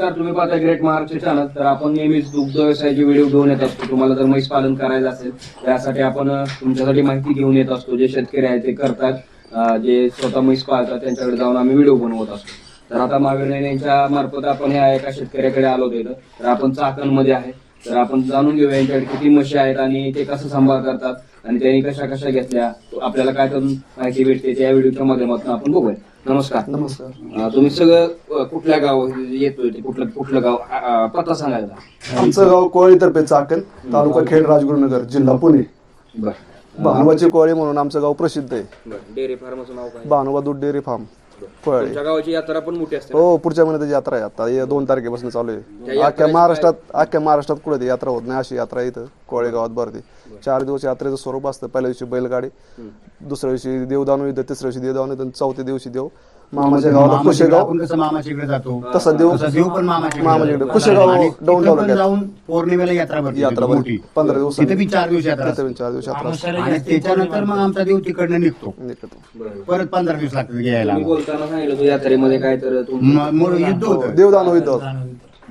नमस्कार तुम्ही पाहता ग्रेट महाराष्ट्र चॅनल तर आपण नेहमीच दुग्ध व्यवसायाचे व्हिडिओ घेऊन येत असतो. तुम्हाला जर म्हैस पालन करायचं असेल त्यासाठी आपण तुमच्यासाठी माहिती घेऊन येत असतो. जे शेतकरी आहेत ते करतात. जे स्वतः म्हैस पाळतात त्यांच्याकडे जाऊन आम्ही व्हिडिओ बनवत असतो. तर आता महावीर यांच्या मार्फत आपण ह्या एका शेतकऱ्याकडे आलो होतो तर आपण चाकणमध्ये आहे. तर आपण जाणून घेऊया यांच्याकडे किती म्हशी आहेत आणि ते कसं सांभाळ करतात आणि त्यांनी कशा कशा घेतल्या. आपल्याला काय माहिती भेटते त्या व्हिडिओच्या माध्यमातून आपण बघूया. नमस्कार. नमस्कार. अं, तुम्ही सगळं अं, कुठल्या गाव येतोय ते? कुठलं कुठलं गाव? अं, पत्ता सांगायचा आमचं गाव कोळीतर्फे चाकण तालुका खेड राजगुरुनगर जिल्हा पुणे. बर. भानुबाची कोळी म्हणून आमचं गाव प्रसिद्ध आहे. बर. डेअरी फार्मचं नाव काय? भानुबा दूध डेअरी फार्म. कोळी तुमच्या गावाची यात्रा पण मोठी असते ना? हो पुढच्या महिन्यात यात्रा आहे आता. हे दोन तारखेपासून चालू आहे. अख्ख्या महाराष्ट्रात अख्ख्या महाराष्ट्रात कुठे ती यात्रा होत नाही. अशी यात्रा इथं कोळे गावात भरते चार दिवस यात्रेचं स्वरूप असतं. पहिल्या दिवशी बैलगाडी दुसऱ्या दिवशी देवदान येतं तिसऱ्या दिवशी देवदान येतं चौथ्या दिवशी देव. मामाच्या गावाला मामाच्या कुशेगाव आपण कसं मामाच्या इकडे जातो तसं देव तसं देव पण मामाच्या मामाच्या इकडे. जातो. कुशेगाव आणि पण. जाऊन पौर्णिमेला यात्रा भरते यात्रा तिथं भरते. मोठी पंधरा दिवसांनी. तिथे बी चार दिवस यात्रा असते. चार दिवस यात्रा असते. आणि त्याच्यानंतर मग आमचा देव तिकडनं निघतो निघतो. परत पंधरा दिवस लागतात घ्यायला तुम्ही बोलताना सांगितलं तू यात्रेमध्ये काय तर तुम- म- मूळ युद्ध होतं देवदान होईल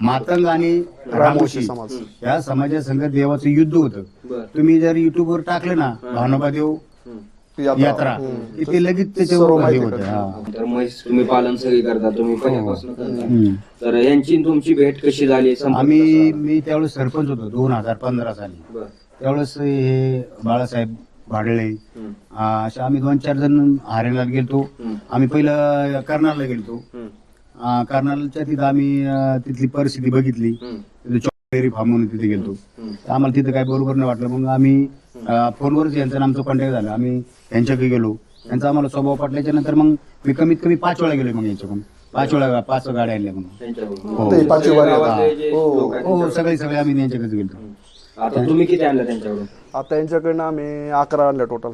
मातंग आणि रामोशी समाज. या समाजासंग देवाचं युद्ध होतं बर तुम्ही जर युट्यूब वर टाकलं ना भानोबा देव. यात्रा तिथे लगेच त्याच्यावर माहिती हे होतं. हा. तर म्हैस तुम्ही पालन सगळी करता तुम्ही पहिल्यापासून करता हम्म. तर यांची आणि तुमची भेट कशी झाली संपर्क आम्ही? मी त्यावेळेस सरपंच होतो दोन हजार पंधरा साली बर त्यावेळेस हे बाळासाहेब भाडळे हम्म. आ, असे आम्ही दोन चार जण हरियाणाला गेलतो हम्म. आम्ही पहिलं कर्नालला गेलतो हम्म. आ, कर्नालच्या तिथं आम्ही तिथली परिस्थिती बघितली हम्म. तिथे डेअरी फार्म म्हणून तिथे. तर आम्हाला तिथं काय बरोबर नाही वाटलं मग आम्ही आ, फोनवरच यांचं आमचं कॉन्टॅक्ट झालं आम्ही यांच्याकडे गेलो त्यांचा आम्हाला स्वभाव पटल्याच्या नंतर मग मी कमीत कमी पाच वेळा गेलो मग यांच्याकडून पाच वेळा पाच गाड्या आणल्या म्हणून त्यांच्याकडून. हो. ते पाचवी वारी आता. गावातले जे हो. लोक आहेत हो. सगळे सगळे आम्ही त्यांच्याकडेच गेलतो आता तुम्ही किती आणलं त्यांच्याकडून आता यांच्याकडनं आम्ही अकरा आणल्या टोटल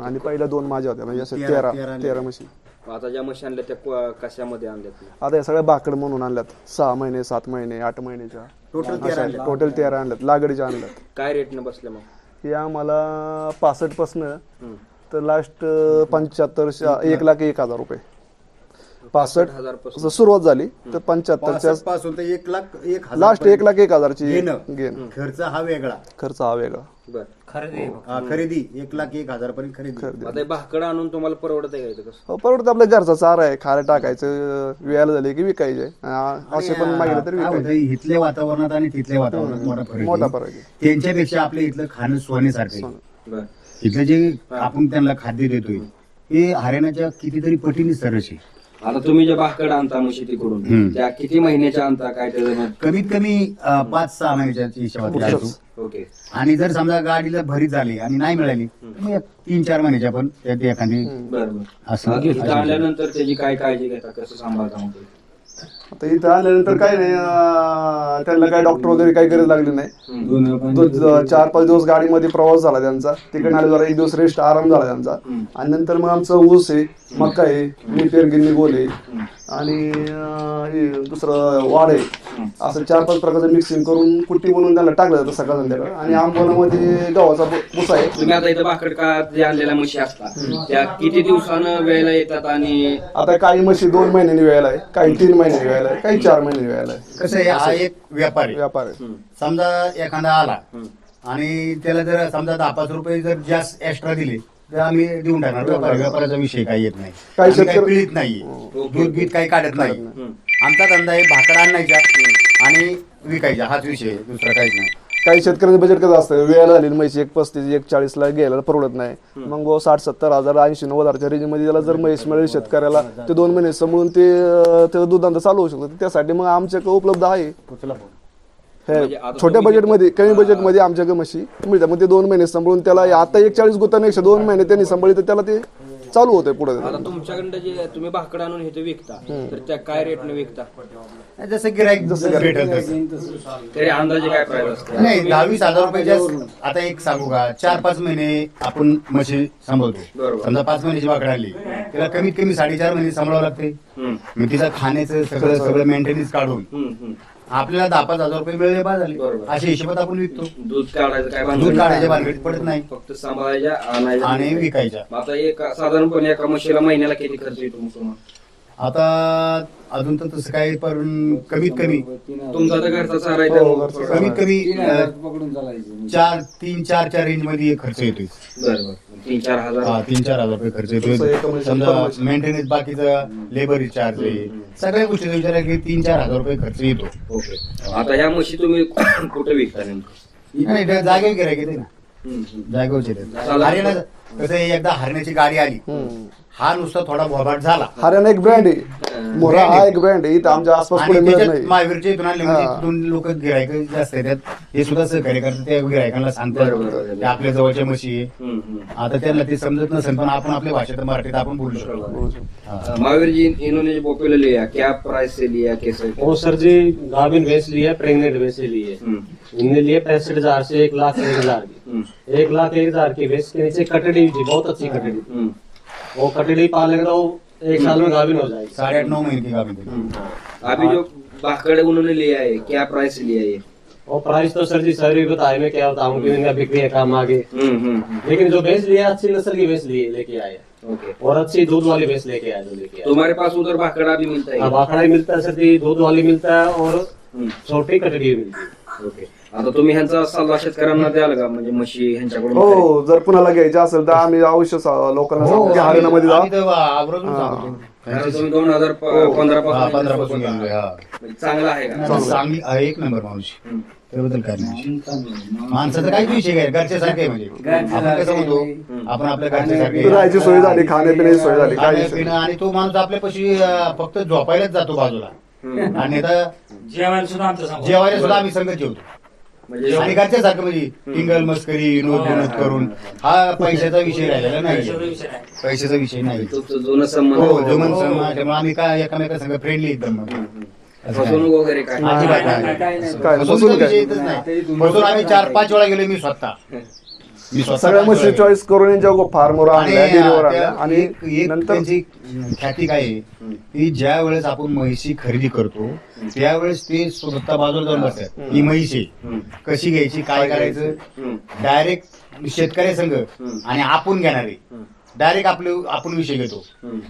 आणि पहिल्या दोन माझ्या होत्या म्हणजे असं तेरा- तेरा म्हशी आता ज्या म्हशी आणल्या त्या कशामध्ये आणल्या तुम्ही? आता या सगळ्या बाकड म्हणून आणल्यात. सहा महिने सात महिने आठ महिन्याच्या. टोटल तेरा आणल्या. टोटल तेरा आणल्यात. लागडीच्या आणल्यात. काय रेटनं बसल्या मग? हे आम्हाला पासष्ट पासन. तर लास्ट पंच्याहत्तर एक लाख एक हजार रुपये. पासष्ट हजार सुरुवात झाली तर पंच्याहत्तरच्या पासून तर एक लाख एक हजार लास्ट एक लाख एक हजारची घेणं. गेन. खर्च हा वेगळा. खर्च हा वेगळा. बर. हा, खरेदी. एक लाख एक हजार पर्यंत खरेदी. हे भाकड आणून तुम्हाला परवडत आहे हो, परवडतं. आपल्या घरचा चारा आहे. खायला टाकायचं वेळाला झाले की विकायचे असे पण मागितलं तरी विकायचे. इथल्या वातावरणात आणि तिथल्या वातावरणात मोठा फरक आहे. त्यांच्यापेक्षा आपल्या इथलं खाणं सोन्यासारखं आहे. बर इथलं जे आपण त्यांना खाद्य देतोय हे हरियाणाच्या कितीतरी पटीने सरस आहे. आता तुम्ही जे भाकड आणता म्हशी तिकडून हम्म. त्या किती महिन्याच्या आणता काय त्याचं कमीत कमी अं, पाच सहा महिन्याच्या हिशोबात ओके. आणि जर समजा गाडीला भरी झाली आणि नाही मिळाली तर मग एक तीन चार महिन्याच्या पण त्यात एखादी बर बर. असं इथं आणल्यानंतर त्याची काय काळजी घेता कसं सांभाळता मग ते? आता इथं आल्यानंतर काय नाही अं, त्यांना काय डॉक्टर वगैरे काही गरज लागली नाही. चार पाच दिवस गाडीमध्ये प्रवास झाला त्यांचा. तिकडे आले जरा एक दिवस रेस्ट आराम झाला त्यांचा. आणि नंतर मग आमचं ऊस आहे मका आहे मी पेरगिन्नी गोल आहे. आणि अं, हे दुसरं वाड आहे. असं चार पाच प्रकारचं मिक्सिंग करून कुट्टी बनवून त्याला टाकलं जातं सकाळ संध्याकाळ. आणि आंबोनामध्ये गव्हाचा भुसा आहे. तुम्ही आता इथं भाकड का जे आणलेल्या म्हशी असतात त्या किती दिवसानं वेळेला येतात आणि आता काही म्हशी दोन महिन्यांनी वेळेला आहे काही तीन महिन्यांनी वेळेला आहे काही चार महिन्यांनी वेळेला आहे. कसं आहे हा एक व्यापार आहे. व्यापार आहे. समजा एखादा आला आणि त्याला जर समजा दहा पाच रुपये जर जास्त एक्स्ट्रा दिले तर आम्ही देऊन टाकणार. व्यापार व्यापाराचा विषय काही येत नाही. काही आम्ही काही शेतकरी- पिळीत नाही. दूध बीत काही काढत नाही. आमचा धंदा आहे भाकड आणायचा आणि विकायचा. हाच विषय आहे, दुसरा काहीच नाही. काही शेतकऱ्यांचं बजेट कसं असतं? वेळेला झालेली म्हैस एक पस्तीस एक चाळीसला घ्यायला परवडत नाही. मग साठ सत्तर हजार ऐंशी नव्वद हजारच्या रेंजमध्ये त्याला जर म्हैस मिळेल शेतकऱ्याला ते दोन महिने समोरून ते अं, त्याचं दुधांत चालू होऊ शकतं. त्यासाठी मग आमच्याकडे उपलब्ध आहे. उचला फोन. हे म्हणजे आता छोट्या बजेटमध्ये कमी बजेटमध्ये आमच्याकडे म्हशी मिळतात. मग ते दोन महिने सांभाळून त्याला आता एक चाळीस गुतांपेक्षा दोन महिने त्यांनी सांभाळली तर त्याला ते चालू होते पुढे आता तुमच्याकडनं जे तुम्ही भाकड आणून हे विकता तर त्या काय रेटने विकता? जसं गिराईक जसं भेटेल तसं तरी अंदाजे काय प्राइस असते? नाही दहावीस हजार रुपयाच्या आता एक सांगू का? चार पाच महिने आपण म्हशी सांभाळतो बरोबर. समजा पाच महिन्याची वाकड आली त्याला कमीत कमी साडेचार महिने सांभाळावं लागते हम्म. मग तिचं खाण्याचं सगळं सगळं मेंटेनन्स काढून हम्म, हम्म. आपल्याला दहा पाच हजार रुपये मिळले बाद झाले. बरोबर. अशा हिशोबात आपण विकतो. दूध काढायचं काय भानगड दूध नाही. काढायच्या भानगडीत पडत नाही. फक्त सांभाळायच्या आणायच्या. आणि विकायच्या. मग आता एक साधारणपणे एका म्हशीला महिन्याला किती खर्च येतो मग तुम्हाला? आता अजून तर तसं काही पण कमीत कमी तुमचा तर घरचा चारा आहे हो, त्यामुळे घरचा थोडा- कमीत कमी अं, पकडून चालायचं. चार तीन चारच्या रेंजमध्ये खर्च येतोय. बरं बरं. तीन चार हजार. हा तीन चार हजार रुपये खर्च महिन्याचं समजा. मेंटेनन्स बाकीचा लेबर चार्ज आहे. सगळ्या गोष्टीचा विचार की तीन चार हजार रुपये खर्च येतो. ओके. आता ह्या म्हशी तुम्ही कुठे विकता नेमकं? नाही इथं जागेवर गिरायक येते ना. हम्म, हम्म. जागेवरच येते. हरियाणा कसं आहे, एकदा हरण्याची गाडी आली. हा नुसता थोडा बोभाट झाला. हरियाणा एक ब्रँड आहे. मोरा हा एक ब्रँड आहे. इथं आमच्या आसपास आणि कुठे मिळत त्याच्यात नाही. महावीरच्या इथून आणले म्हणजे हा. तिथून लोक गिरायक जास्त येतात हे सुद्धा सहकार्य करतात. त्या गिरायकांना सांगतात. बरोबर, आपल्या जवळच्या म्हशी आहे. हम्म, हम्म. आता त्यांना ते समजत नसेल पण आपण आपल्या भाषेत मराठीत आपण बोलू शकतो. हा. महावीर जी इन्होंने जो लिया क्या प्राइस से लिया कैसे? वो सर जी गाभिन भैंस ली है प्रेग्नेंट भैंस ली है। हम्म, इनने लिए पैंसठ हजार से एक लाख एक हजार की। एक लाख एक हजार की भैंस के नीचे कटड़ी थी बहुत अच्छी कटड़ी। हम्म, वो कटड़ी पालेंगे तो एक साल में गाभिन हो जाएगी। साडे आठ नऊ महिने की होती. हम्म. अभी जो भाखड़ उन्होंने लिया है क्या प्राइस लिया है और प्राइस तो सर जी सर भी बताए मैं क्या बताऊँ कि इनका बिक्री है काम आगे। हम्म, हम्म, हम्म. लेकिन जो भैंस लिया अच्छी नस्ल की भैंस लिए लेके आए। ओके। और अच्छी दूध वाली भैंस लेके आए जो लेके तुम्हारे पास उधर भाखड़ा भी मिलता है? आखड़ा ही मिलता है सर जी दूध वाली मिलता है और छोटी कटड़ी भी मिलती है। ओके। आता तुम्ही ह्यांचा सल्ला शेतकऱ्यांना द्याल का? म्हणजे म्हशी ह्यांच्याकडून हो जर कुणाला घ्यायचे असेल तर आम्ही अवश्य सा- लोकांना हो, सांगू की हरियाणामध्ये जा आम्ही तर आवर्जून सांगतो. कारण तुम्ही दोन हजार पंधरा हा, पंधरा पासून पासून हा. म्हणजे चांगला आहे का? चांगली. हा, एक नंबर माणूस. हम्म. त्याबद्दल काय नाही. माणसाचं काहीच विषय काय घरच्या सारखे म्हणजे. आपण कसं. म्हणतो आपण आपल्या घरच्या राहायची सोय झाली खाण्यापिण्याची सोय झाली काय खाण्यापिणं आणि तो माणूस आपल्यापाशी अं, फक्त झोपायलाच जातो बाजूला. हम्म. आणि आता जेवायला सुद्धा आमचं सांगू जेवायला सुद्धा आम्ही संगत जेवतो. म्हणजे आणि घरच्या सारखं म्हणजे टिंगल मस्करी विनोद विनोद करून. हा पैशाचा विषय राहिलेला पैशाचा नाही विषय नाही. पैशाचा विषय नाही. तुमचं जुनं संबंध हो जमन त्यामुळे आम्ही काय एकामेका संग फ्रेंडली एकदम असं. फसवणूक वगैरे काय? अजिबात काय नाही. काय नाही. काय फसवणूकचा फसवून विषय काय येतच नाही. फसवून आम्ही चार पाच वेळा गेलो मी स्वतः. मी स्वतः सगळ्या म्हशी वेळा चॉईस करून यांच्या फार्मवर आणि आणल्या डेअरीवर त्या- आणल्या आणि एक- एक नंतर त्यांची ख्याती काय आहे? की ज्या वेळेस आपण म्हैशी खरेदी करतो त्यावेळेस ते स्वतः बाजूला जाऊन बसतात. ही हम्म. कशी घ्यायची काय करायचं. डायरेक्ट शेतकरी संघ आणि आपण घेणारे डायरेक्ट आपले आपण विषय घेतो.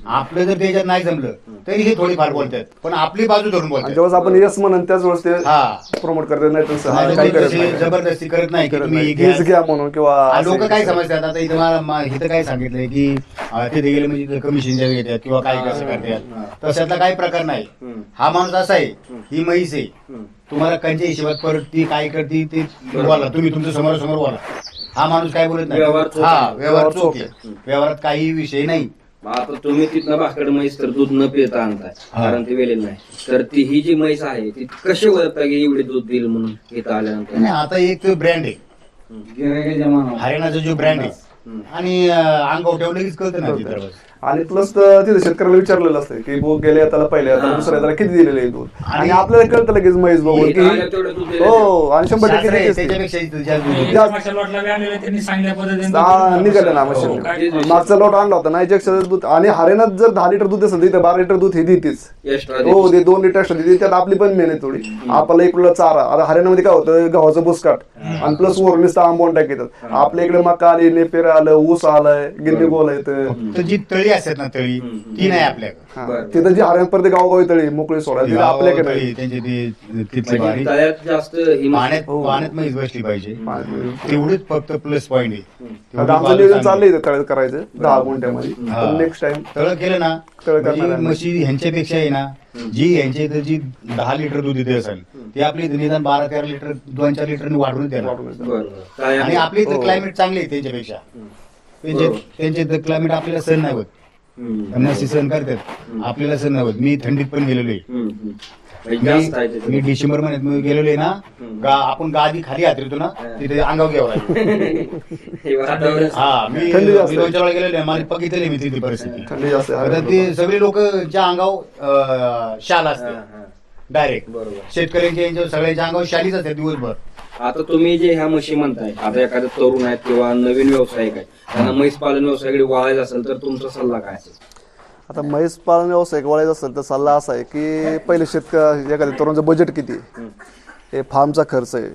आपलं जर त्याच्यात नाही जमलं तरी हे थोडीफार बोलतात. पण आपली बाजू धरून बोलतात. जेव्हा आपण येस म्हणून त्याच वेळेस ते हा. प्रमोट करतात नाही तर नाही तर काही कोणी करत नाही. जबाबदस्ती करत नाही की तुम्ही. घ्या. हेच घ्या म्हणून किंवा लोक काय समजतात? आता इथं मला मा- इथं काय सांगितलंय की अं, तिथे गेले म्हणजे कमिशन घेतात किंवा काय कसं करतात. तशातला काही प्रकार नाही. हा माणूस असा आहे ही म्हैस आहे. तुम्हाला कंच्या हिशोबात परत ती काय करते ते बोला. तुम्ही तुमच्यासमोर समोर बोला. हा माणूस काय बोलत नाही व्यवहार चोख हा आहे. व्यवहार व्यवहार चोख आहे व्यवहारात काही विषय नाही मग आता तुम्ही तिथनं भाकड म्हैस तर दूध न पिता आणताय हा. कारण ते वेलेलं नाही तर ती ही जी म्हैस आहे ती कशी ओळखता की एवढी दूध देईल म्हणून इथं आल्यानंतर नाही आता एक ब्रँड आहे गिऱ्हाईकाच्या मनावर. हरियाणाचा जो ब्रँड आहे हम्म. आणि अं, अंगावर ठेवलं कीच कळतं ना बस. आणि प्लस तिथे शेतकऱ्याला विचारलेलं असतं की बुक गेले त्याला पहिले आता दुसऱ्या त्याला किती दिलेले आहे दूध आणि आपल्याला कळतं लगेच म्हैस बघून की हो आणि शंभर टक्के शास्त्र आहे, तेच ते. त्याच्यापेक्षा इथं जास्त दूध आहे. जास्त- मागच्या लॉटला बी आणलेलं त्यांनी सांगितल्या पद्धतीने हा, निघाले ना हो, मशीन काय- मागचा लॉट आणला होता नाही पेक्षा दूध. आणि हरियाणात जर दहा लिटर दूध असेल तर इथं बारा लिटर दूध हे देतेच. एक्स्ट्रा हो ते दोन लिटर एक्स्ट्रा देते. त्यात आपली पण मेहनत थोडी. आपल्याला इकडलं चारा. आता हरियाणामध्ये काय होतं गव्हाचं बुसकाट आणि प्लस वरून नुसतं आंबवून टाकतात आपल्या इकडे मका आली नेपेर आलं ऊस आलाय गिरणी गोल येतं तळी असतात ना तळी? ती नाही आपल्याकडे. हा. बरं. तिथं जी हरियाणापर्यंत गावगाव तळी मोकळी तिथं आपल्याकडे त्यांची ती तिथली बारी म्हणजे तळ्यात जास्त ही म्हैस- पाण्यात पाण्यात म्हैस बसली पाहिजे. पाण्यात. तेवढीच फक्त प्लस पॉईंट आहे. तेवढी आता आमचं बाजू नियोजन चांगली. चाललंय इथं तळ्यात करायचं दहा गुंठ्यामध्ये. हा. नेक्स्ट टाइम तळ केलं ना तळ म्हणजे आहे. म्हशी ह्यांच्यापेक्षा आहे ना जी ह्यांच्या इथं जी दहा लिटर दूध इथे असेल ती आपली इथं निदान बारा तेरा लिटर दोन चार लिटर वाढून देणार. आणि? आपली इथं हो. क्लायमेट चांगली आहे त्यांच्यापेक्षा. त्यांचे बरोबर. त्यांचे इथं क्लायमेट आपल्याला सहन नाही होत. हम्म. म्हशी सहन करतात. आपल्याला सहन होत. मी थंडीत पण गेलेलो आहे मी- डिसेंबर महिन्यात मी गेलेलो आहे ना. गा आपण गादी खाली हातरीतो ना तिथे अंगावर घ्यावं हे हा मी थंडी जास्त मी दोन चार वेळा गेलेलो आहे मला बघितलेली मी तिथली परिस्थिती. थंडी जास्त आहे. आता ते सगळे लोक ज्या अंगावर अं, शाल असते. डायरेक्ट बरोबर. शेतकऱ्यांच्या यांच्या सगळ्यांच्या अंगावर शालीच असतात दिवसभर. आता तुम्ही जे ह्या म्हशी म्हणताय आता एखादे तरुण आहेत किंवा नवीन व्यावसायिक आहे त्यांना म्हैस पालन व्यवसायाकडे वळायचं असेल तर तुमचा सल्ला काय असेल? आता म्हैस पालन व्यवसाय वळायचा असेल तर सल्ला असा आहे की पहिले शेतकरी एखाद्या तरुणाचं बजेट किती? आहे हे फार्मचा खर्च आहे.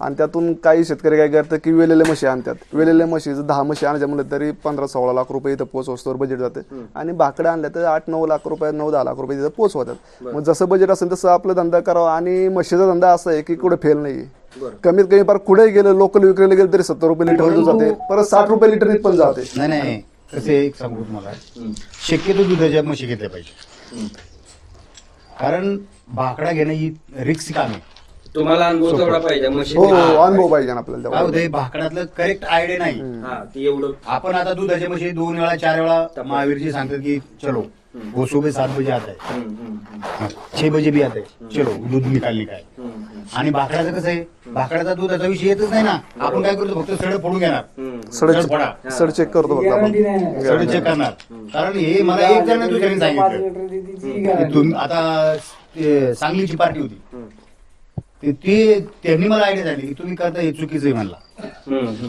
आणि त्यातून काही शेतकरी काय करतात की वेलेले म्हशी आणतात. वेलेले म्हशी जर दहा म्हशी आणायच्या म्हणलं तरी पंधरा सोळा लाख रुपये इथं पोचवस्तोवर बजेट जाते. आणि भाकडं आणल्या तर आठ नऊ लाख रुपये नऊ दहा लाख रुपये तिथं पोचवतात. मग जसं बजेट असेल तसं आपलं धंदा करावा. आणि म्हशीचा धंदा असा आहे की कुठे फेल नाही कमीत कमी फार कुठे गेलं लोकल विक्रीला गेलं तरी सत्तर रुपये लिटर जाते. परत साठ रुपये लिटर पण जाते. नाही नाही. कसे एक सांगू तुम्हाला. शक्यतो दुधाच्या म्हशी घेतल्या पाहिजे. कारण भाकडा घेणं ही रिक्स काम आहे. तुम्हाला अनुभव तेवढा पाहिजे म्हशी हो अनुभव पाहिजे ना आपल्याला काय तेवढा. होतंय भाकडातलं करेक्ट आयडिया नाही. हा ती एवढं. आपण आता दुधाच्या म्हशी दोन वेळा चार वेळा महावीरजी सांगतात की चलो वो सुबह सात बजे आता है। हाँ, छह बजे भी आता है। चलो दूध निकालने का है आणि भाकड्याचं कसं आहे? भाकड्याचा दुधाचा विषय येतच नाही ना. आपण काय करतो फक्त सड फोडून घेणार. सड सड फोडा. सड चेक करतो फक्त आपण. सड चेक करणार. कारण हे मला एक जण दुसऱ्याने सांगितलं. आता ते सांगलीची पार्टी होती. ते- ते त्यांनी मला आयडिया झाली की तुम्ही करता हे चुकीचं आहे म्हणला.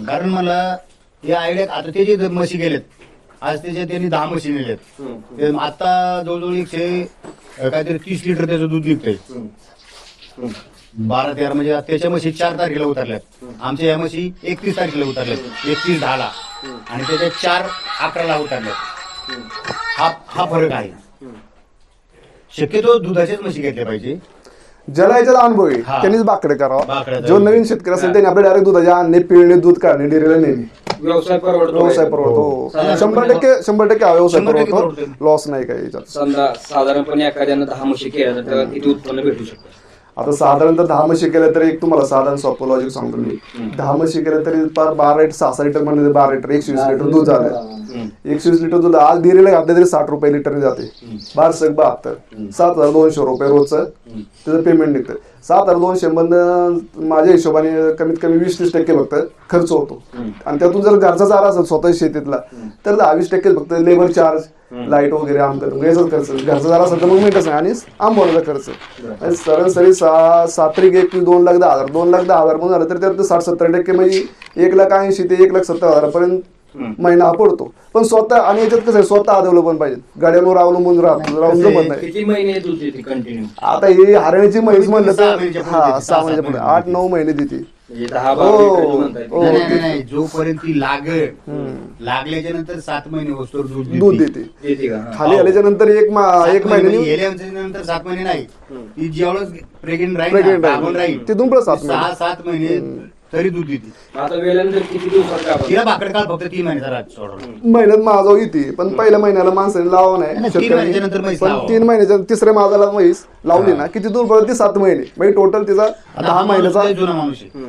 कारण मला हे आयडिया आता ते जे म्हशी गेलेत आज त्याच्या त्यांनी दहा म्हशी नेल्यात ते आता जवळजवळ एकशे अं, काहीतरी तीस लिटर त्याचं दूध निघतंय बारा तेरा म्हणजे त्याच्या म्हशी चार तारखेला उतरल्यात. आमच्या या म्हशी एकतीस तारखेला उतरल्यात. एकतीस दहाला. आणि त्याच्या चार अकराला उतरल्यात. हा हा फरक आहे. शक्यतो दुधाच्याच म्हशी घेतल्या पाहिजे. ज्याला याच्यात अनुभव आहे हा. त्यांनीच बाकडे करावा. जो. नवीन शेतकरी असेल त्यांनी आपल्या डायरेक्ट दुधाच्या आणणे पिळणे दूध काढणे डेअरीला नेणे. व्यवसाय परवडतो. व्यवसाय परवडतो. साधारणपणे शंभर टक्के शंभर टक्के हा व्यवसाय शंभर टक्के परवडतो. परवडतो. लॉस नाही काही याच्यात. समजा साधारणपणे एखाद्यानं दहा म्हशी केल्या तर त्याला किती उत्पन्न भेटू शकतं? आता साधारणतः दहा म्हशी केल्या तरी एक तुम्हाला साधारण सोपं लॉजिक सांगतो मी. दहा म्हशी केल्या तरी पार बारा लिटर सहा सहा लिटर म्हणजे बारा लिटर एकशे वीस लिटर दूध झालं एकशे वीस लिटर दूध आज डेअरीला घातलं तरी साठ रुपये लिटरने जाते. बारसक बहात्तर. सात हजार दोनशे रुपये रोजचं त्याचं पेमेंट निघतं. सात हजार दोनशे मधनं माझ्या हिशोबाने कमीत कमी वीस तीस टक्के फक्त खर्च होतो. आणि त्यातून जर घरचा चारा असेल स्वतः शेतीतला तर दहा वीस टक्के फक्त लेबर चार्ज लाइट वगैरे आमक याचाच खर्च. घरचा चारा असेल तर मग मिळतच नाही आणि आंबवण्याचा खर्च. आणि सरासरी सहा सात एक दोन लाख दहा हजार दोन लाख दहा हजार म्हणून झालं तर त्यात साठ सत्तर टक्के म्हणजे एक लाख ऐंशी ते एक लाख सत्तर हजारापर्यंत महिना हा पडतो. पण स्वतः आणि याच्यात कसं आहे स्वतः अवलंबून पाहिजे गाड्यांवर अवलंबून राहतो राहून जमत नाही. किती महिने कंटिन्यू आता ही हरण्याची म्हैस म्हणलं सहा तर महिन्याच्या हा सहा महिन्याच्या सात पुढे. महिने. आठ नऊ महिने देते. म्हणजे दहा बारा हो, लिटर. हो. नाही, नाही, नाही. जोपर्यंत ती लागेल लागल्याच्या नंतर सात महिने दूध दूध देते. देते. का? हा. खाली आल्याच्यानंतर एक मा- एक महिन्याने गेल्याच्यानंतर सात महिने नाही. ती जेवढं प्रेग्नेंट राहील Pregnant राहील. गाभण राहील. तिथून पुढं सात सहा. सात महिने तरी दूध देते. आता वेळेनंतर किती दिवसात कापड तिला भाकड काळ फक्त तीन महिन्याचा राहत सोडून. महिन्यात माझा येते पण पहिल्या महिन्याला माणसाने लावा नाही, नाही तीन म्हैस पण लावावं. तीन महिन्याच्या तिसऱ्या माझाला म्हैस लावली ना किती दूर पर्यंत ती सात महिने. म्हणजे टोटल तिचा दहा महिन्याचा लय जुना माणूस आहे.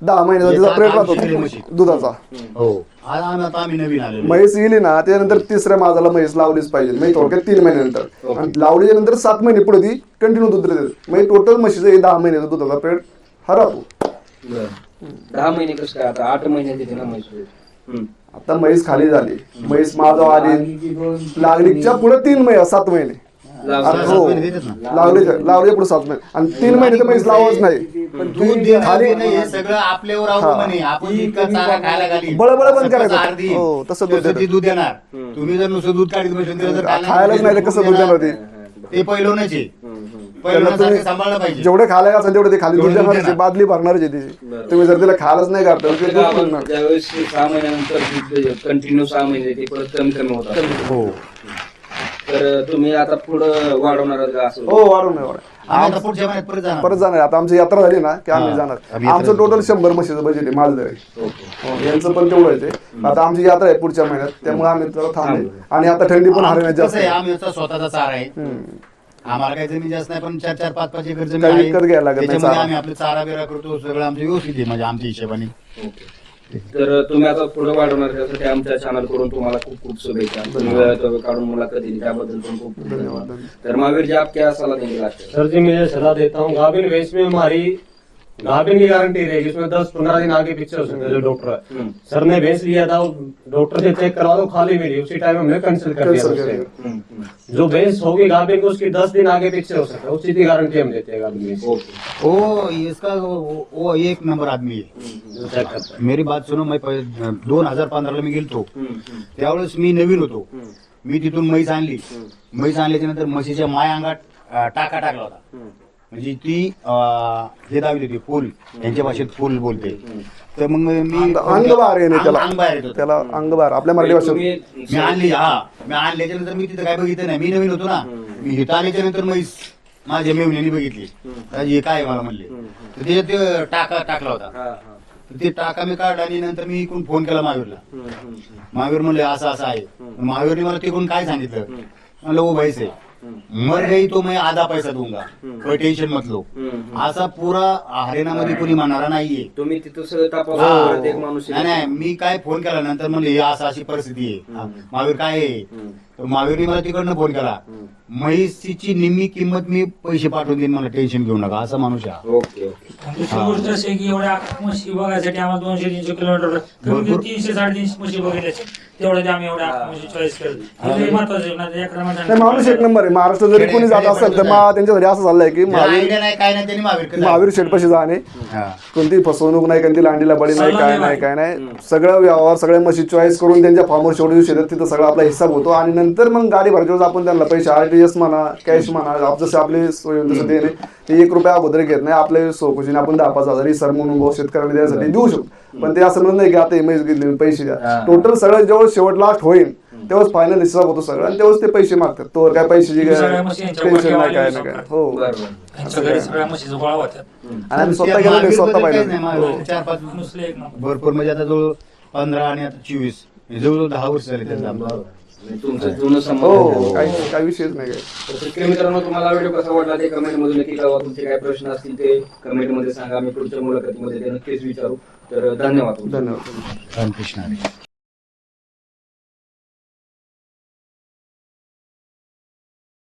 दहा महिन्याचा तिचा प्रेट आमची राहतो म्हशी. दुधाचा. हो. आज आम्ही आता आम्ही नवीन आलेलो म्हैस येली ना त्यानंतर तिसऱ्या माझाला म्हैस लावलीच पाहिजे. म्हणजे थोडक्यात तीन महिन्यानंतर. आणि लावल्याच्या नंतर सात महिने पुढे ती कंटिन्यू दूध देते. म्हणजे टोटल म्हशीचं हे दहा महिन्याचा दुधाचा प्रेट हा राहतो. दहा महिने कसं काय? आता आठ महिने देते ना म्हैसूर. आता म्हैस खाली झाली. म्हैस माझा आली. लागलीच्या पुढे तीन महिने सात महिने. हो देतात. लावले लावले पुढे सात महिने. आणि तीन महिने तर म्हैस लावच नाही. पण दूध देणार नाही हे सगळं आपल्यावर. अवलंबून आहे आपण इतकं चारा खायला घाली बळबळ बंद कसं करायचं. हो, तसं दूध. ती दूध देणार. तुम्ही जर नुसतं दूध काढत बसले तर जर खायला खायलाच नाही तर कसं दूध देणार? ते? ते पहिलवण्याचे त्याला तुम्ही जेवढे खायला असेल तेवढे ते खाली तेवढं देणार. बादली भरणारच आहे तिची. तुम्ही जर तिला खायलाच नाही घातलं तर ते दूध आपण पिणार. ज्यावेळेस सहा महिन्यानंतर कंटिन्यू सहा महिने ते परत कमी कमी होतात हो. तर तुम्ही आता पुढं वाढवणार हो वाढून नाही वाढ आम्ही आता पुढच्या महिन्यात परत जाणार. आता आमची यात्रा झाली ना की आम्ही जाणार. आमचं टोटल शंभर म्हशीचं बजेट आहे माझं आहे हो, यांचं पण तेवढंच आहे आता आमची यात्रा आहे पुढच्या महिन्यात त्यामुळे आम्ही थांबले आणि आता थंडी पण. आमचा स्वतःचा चारा आहे. आम्हाला काही जमीन जास्त नाही पण चार चार पाच पाच एकर जमीन काही आहे. विकत घ्यायला लागत नाही त्याच्यामध्ये चारा. आम्ही आपलं चारा बिरा करतो सगळं आमचं व्यवस्थित आहे म्हणजे आमच्या हिशोबाने. तर तुम्ही आता पुढे वाढवणार त्यासाठी आमच्या चॅनलकडून तुम्हाला खूप खूप शुभेच्छा. तुम्ही वेळात वेळ काढून मुलाखत दिली त्याबद्दल पण खूप खूप धन्यवाद. तर महावीर जी आप क्या सलाह देंगे लास्ट में? सर जी मैं ये सलाह देता हूँ गाभिन भैंस में हमारी गाभिन की गारंटी रहेगी इसमें दस पंद्रह दिन आगे पीछे हो सकते हैं जो डॉक्टर है. सर ने भैंस लिया था वो डॉक्टर से चेक करवा दो खाली मिली उसी टाइम हमने कैंसिल कर दिया उससे। कर. जो भैंस होगी गाभिन को उसकी दस दिन आगे पीछे हो सकता है उसी की गारंटी हम देते हैं गाभिन वो इसका वो, वो एक नंबर आदमी है। मेरी बात सुनो मैं दोन हजार पंधराला मी गेलतो हम्म. त्यावेळेस मी नवीन होतो। मी तिथून म्हैस आणली। म्हैस आणल्याच्या नंतर म्हशीच्या माय अंगात टाका टाकला होता। म्हणजे ती अं, हे दावली होती फुल. यांच्या भाषेत फुल बोलते. तर मग मी अंग- अंगबार आहे ना त्याला? अंग बाहेर येत होतं. त्याला अंगबार आपल्या मराठी भाषेत तुम्ही मी आणली हा. मी आणल्याच्या नंतर मी तिथं काय बघितलं नाही. मी नवीन होतो ना. मी इथं आल्याच्यानंतर मग माझ्या मेवण्याने बघितली. हे काय आहे मला म्हणले? तर त्याच्यात ते टाका टाकला होता. हा, हा. तर ते टाका मी काढला आणि नंतर मी इकडून फोन केला महावीरला. महावीर म्हणले असं असं आहे. महावीरने मला तिकडून काय सांगितलं? म्हणलं ओ भाई से मर गई तो मैं आधा पैसा दूंगा. कोई टेन्शन मत लो. असा पुरा हरियाणामध्ये कोणी म्हणणारा नाहीये. तुम्ही तिथं सगळं हा. परत एक माणूस नाही नाही मी काय फोन केला नंतर म्हणले हे असं अशी परिस्थिती आहे. महावीर काय आहे? महावीरने मला तिकडनं फोन केला. म्हैसीची निम्मी किंमत मी पैसे पाठवून देईन मला टेन्शन घेऊ नका असा माणूस आहे. ओके दुसरी गोष्ट अशी आहे की एवढ्या म्हशी बघायसाठी आम्हाला दोनशे तीनशे किलोमीटर कमी भरपूर. तीनशे साडेतीनशे म्हशी बघितल्या तेवढ्या आम्ही एवढ्या म्हशी चॉईस केलं. हे. नाही माणूस एक नंबर आहे. महाराष्ट्र जरी कोणी जात असेल तर मग त्यांच्यासाठी असं चाललंय की महावीर आयडिया नाही काय नाही त्यांनी महावीर महावीर शेटपाशी जाणे. हा. कोणती फसवणूक नाही कोणती लांडीला बडी नाही काय नाही काय नाही. सगळं व्यवहार सगळ्या मशी चॉईस करून त्यांच्या फॉर्मवर शेवटी दिवशी येतात तिथं सगळा आपला हिसाब होतो आणि नंतर मग गाडी भरायच्या वेळेस आपण त्यांना पैसे आरटीएस म्हणा कॅश म्हणा आप- जसे आपले सोय तसं देणे ते एक रुपया अगोदर घेत नाही. आपले सोकुशीने आपण दहा पाच हजार ही सर म्हणून भाऊ शेतकऱ्यांना द्यायसाठी देऊ शकतो. पण ते असं म्हणत नाही की आता इमेज घेतले पैसे द्या. टोटल सगळं जेव्हा शेवट लास्ट होईल तेव्हाच फायनल हिसाब होतो सगळं आणि तेव्हाच ते पैसे मागतात. तोवर काय पैशाची टेन्शन नाही काय नाही काय हो. आणि आम्ही स्वतः गेलो नाही स्वतः पाहिलं. चार पाच एक नंबर. भरपूर म्हणजे आता जवळ पंधरा आणि आता चोवीस. हे जवळजवळ दहा वर्ष झाले म्हणजे तुमचं जुनं संबंध हो काही काही विषयच नाही काय तर शेतकरी मित्रांनो तुम्हाला व्हिडिओ कसा वाटला ते कमेंटमध्ये नक्की कळवा. तुमचे काय प्रश्न असतील ते कमेंटमध्ये सांगा. मी पुढच्या मुलाखतीमध्ये ते नक्कीच विचारू. तर धन्यवाद. तुमचे. धन्यवाद. रामकृष्ण हरी.